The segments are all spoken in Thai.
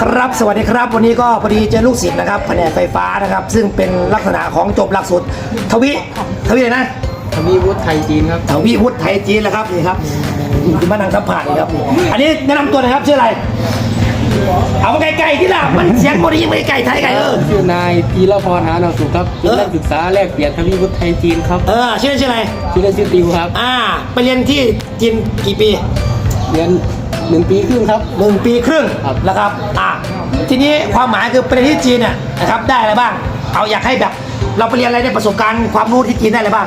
ครับสวัสดีครับ วันนี้ก็พอดีเจอลูกศิษย์นะครับแผนกไฟฟ้านะครับ ซึ่งเป็นลักษณะของจบหลักสูตรทวิทวิเลยนะทวีวุฒิไทยจีนครับทวิวุฒิไทยจีนแหละครับนี่ครับนี่มานั่งสัมผัสนี่ครับ อันนี้แนะนำตัวหน่อยครับชื่ออะไร เอามาไกลๆที่ละมันเสียงโมดีไม่ไกลไทยไกลเออ ชื่อนายธีรพรหาหนสุขครับเออ เป็นนักศึกษาแลกเปลี่ยนทวีวุฒิไทยจีนครับเออชื่อชื่ออะไร ชื่อเล่นชื่อติวครับ อ่า ไปเรียนที่จีนกี่ปี เรียน หนึ่งปีครึ่งครับ หนึ่งปีครึ่งครับนะครับอ่าทีนี้ความหมายคือไปเรียนที่จีนเนี่ยนะครับได้อะไรบ้าง เอาอยากให้แบบเราไปเรียนอะไรได้ประสบการณ์ความรู้ที่จีนได้อะไรบ้าง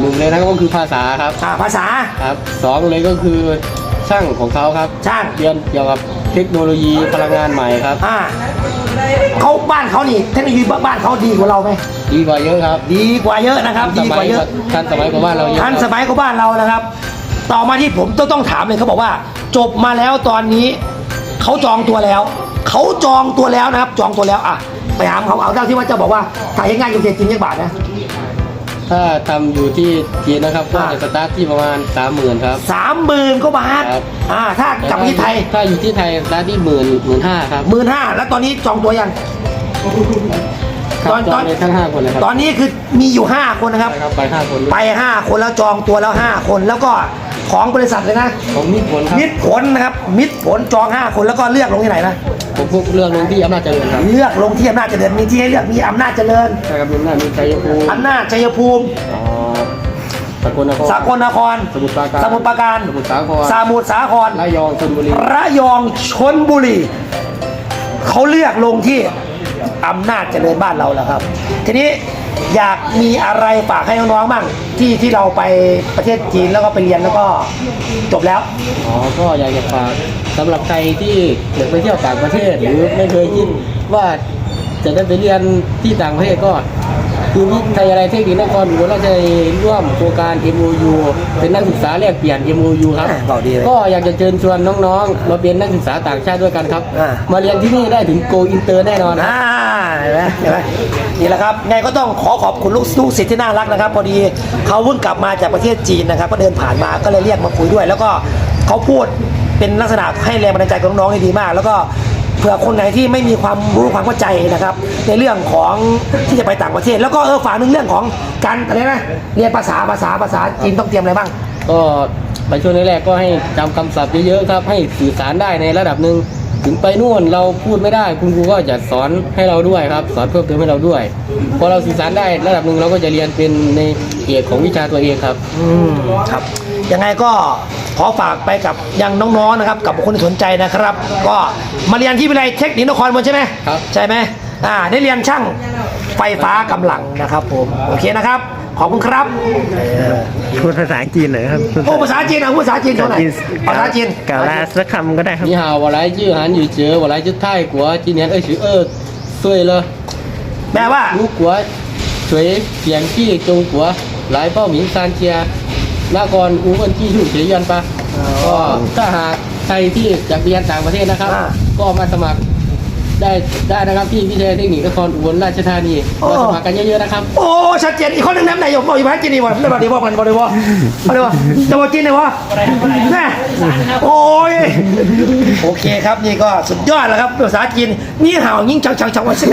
หนึ่งเลยนะก็คือภาษาครับอ่าภาษาครับสองเลยก็คือช่างของเขาครับช่างเรียนเกี่ยวกับเทคโนโลยีพลังงานใหม่ครับอ่าเขาบ้านเขานี่เทคโนโลยีบ้านเขาดีกว่าเราไหมดีกว่าเยอะครับ ดีกว่าเยอะนะครับ ดีกว่าเยอะทันสมัยกว่าบ้านเราเยอะทันครับสมัยกว่าบ้านเรานะครับ ต่อมาที่ผมต้องต้องถามเลยเขาบอกว่า จบมาแล้วตอนนี้เขาจองตัวแล้ว เขาจองตัวแล้วนะครับ จองตัวแล้วอะไปถามเขาเอาเท่าที่ว่าจะบอกว่าถ่ายง่ายๆอยู่เทจริงยังบาทนะถ้าทำอยู่ที่จีนนะครับก็อ่าจะสตาร์ทที่ประมาณสามหมื่นครับ สามหมื่นกว่าบาทครับ อ่าถ้ากลับมาที่ไทยถ้าอยู่ที่ไทยสตาร์ทที่หมื่นหมื่นห้าครับหมื่นห้าแล้วตอนนี้จองตัวยัง ครับตอนจตอองน เลยทั้งห้าคนเลยครับตอนนี้คือมีอยู่ 5 คนนะครับไปครับไปห้าคนไป 5 คนแล้วจองตัวแล้ว 5 คนแล้วก็ ของบริษัทเลยนะ ผมมีผลครับมิตรผลนะครับ มิตรผลจอง 5 คนแล้วก็เลือกลงที่ไหนนะ ผมพวกเรื่องลงที่อำนาจเจริญครับเลือกลงที่อำนาจเจริญมีที่ให้เลือกมีอำนาจเจริญใช่ครับมีอำนาจมีชัยภูมิอำนาจชัยภูมิอ๋อสกลนครสกลนคร สมุทรปราการสมุทรปราการสมุทรสาครสมุทรสาครระยองชลบุรีระยองชนบุรีเขาเลือกลงที่อำนาจเจริญบ้านเราแล้วครับ ทีนี้ อยากมีอะไรฝากให้น้องๆบ้างที่ที่เราไปประเทศจีนแล้วก็ไปเรียนแล้วก็จบแล้ว อ๋อ ก็อยากจะฝากสำหรับใครที่อยากไปเที่ยวต่างประเทศหรือไม่เคยคิดว่าจะได้ไปเรียนที่ต่างประเทศก็ คือวิทยาลัยเทคนิคนครอุบลราชธานีร่วมโครงการ MOU เป็นนักศึกษาแลกเปลี่ยน MOU ครับ อ่าบอกดีเลย ก็อยากจะเชิญชวนน้องๆมาเป็นนักศึกษาต่างชาติด้วยกันครับ อ่ามาเรียนที่นี่ได้ถึงโกอินเตอร์แน่นอน อ่าเห็นไหมเห็นไหมนี่แหละครับไงก็ต้องขอขอบคุณลูกลูกศิษย์ที่น่ารักนะครับ พอดีเขาเพิ่งกลับมาจากประเทศจีนนะครับ ก็เดินผ่านมาก็เลยเรียกมาคุยด้วย แล้วก็เขาพูดเป็นลักษณะให้แรงบันดาลใจกับน้องๆได้ดีมาก แล้วก็เผื่อคนไหนที่ไม่มีความรู้ความเข้าใจนะครับ ในเรื่องของที่จะไปต่างประเทศ แล้วก็เออฝากหนึ่งเรื่องของการอะไรนะเรียนภาษาภาษาภาษาจีนต้องเตรียมอะไรบ้าง ก็ไปช่วงแรกๆก็ให้จำคำศัพท์เยอะๆครับ ให้สื่อสารได้ในระดับหนึ่งถึงไปนู่นเราพูดไม่ได้คุณครูก็จะสอนให้เราด้วยครับ สอนเพิ่มเติมให้เราด้วยพอเราสื่อสารได้ระดับหนึ่งเราก็จะเรียนเป็นในเอกของวิชาตัวเองครับ อืมครับยังไงก็ ขอฝากไปกับยังน้องๆนะครับ กับคนที่สนใจนะครับ ก็มาเรียนที่วิทยาลัยเทคนิคนครบนใช่ไหมครับ ใช่ไหมอ่าได้เรียนช่างไฟฟ้ากำลังนะครับผมโอเคนะครับ ขอบคุณครับพูดภาษาจีนหน่อยครับโอ้ภาษาจีนอะพูดภาษาจีนเท่าไหร่ภาษาจีนกล่าวสักคำก็ได้ครับ你好我来自韩语节我来自泰国今年二十二岁了แปลว่า如果谁想去中国来报名参加 นากรอูเวินที่ยุ่เฉียยันปะก็ถ้าหากใครที่จากเรียนต่างประเทศนะครับ ก็มาสมัครได้ได้นะครับที่พิทยาเทคนิคนครอุบลราชธานีมาสมัครกันเยอะๆนะครับ โอ้ชัดเจนอีกคนนึงน้ำไหนอยู่บอกอยู่พักจีนดีกว่าบอกดีบอกมันบอกดีบอกบอกดีบอกจะบอกจีนเลยวะแม่โอ้ยโอเคครับนี่ก็สุดยอดแล้วครับภาษาจีนนี่เห่ายิ่งช่างช่างช่างวันสิ